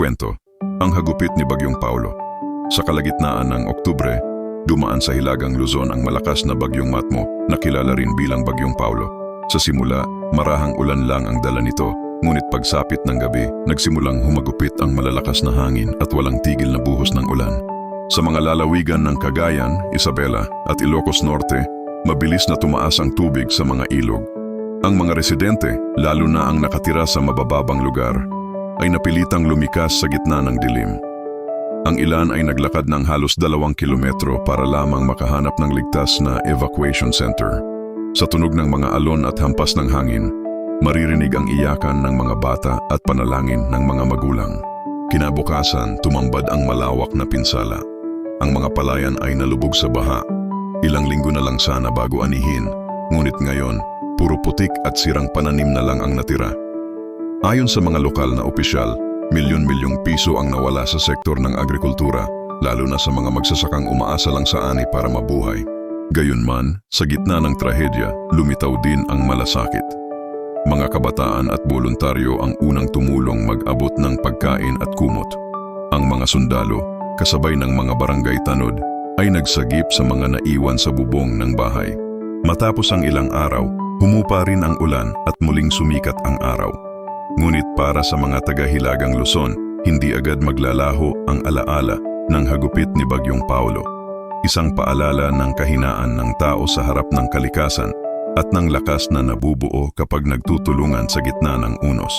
Kwento, ang hagupit ni Bagyong Paulo. Sa kalagitnaan ng Oktubre, dumaan sa Hilagang Luzon ang malakas na Bagyong Matmo na kilala rin bilang Bagyong Paulo. Sa simula, marahang ulan lang ang dala nito, ngunit pagsapit ng gabi, nagsimulang humagupit ang malalakas na hangin at walang tigil na buhos ng ulan. Sa mga lalawigan ng Cagayan, Isabela at Ilocos Norte, mabilis na tumaas ang tubig sa mga ilog. Ang mga residente, lalo na ang nakatira sa mabababang lugar, ay napilitang lumikas sa gitna ng dilim. Ang ilan ay naglakad ng halos dalawang kilometro para lamang makahanap ng ligtas na evacuation center. Sa tunog ng mga alon at hampas ng hangin, maririnig ang iyakan ng mga bata at panalangin ng mga magulang. Kinabukasan, tumambad ang malawak na pinsala. Ang mga palayan ay nalubog sa baha. Ilang linggo na lang sana bago anihin, ngunit ngayon, puro putik at sirang pananim na lang ang natira. Ayon sa mga lokal na opisyal, milyon-milyong piso ang nawala sa sektor ng agrikultura, lalo na sa mga magsasakang umaasa lang sa ani para mabuhay. Gayunman, sa gitna ng trahedya, lumitaw din ang malasakit. Mga kabataan at voluntaryo ang unang tumulong mag-abot ng pagkain at kumot. Ang mga sundalo, kasabay ng mga barangay tanod, ay nagsagip sa mga naiwan sa bubong ng bahay. Matapos ang ilang araw, humupa rin ang ulan at muling sumikat ang araw. Ngunit para sa mga taga-hilagang Luzon, hindi agad maglalaho ang alaala ng hagupit ni Bagyong Paulo. Isang paalala ng kahinaan ng tao sa harap ng kalikasan at ng lakas na nabubuo kapag nagtutulungan sa gitna ng unos.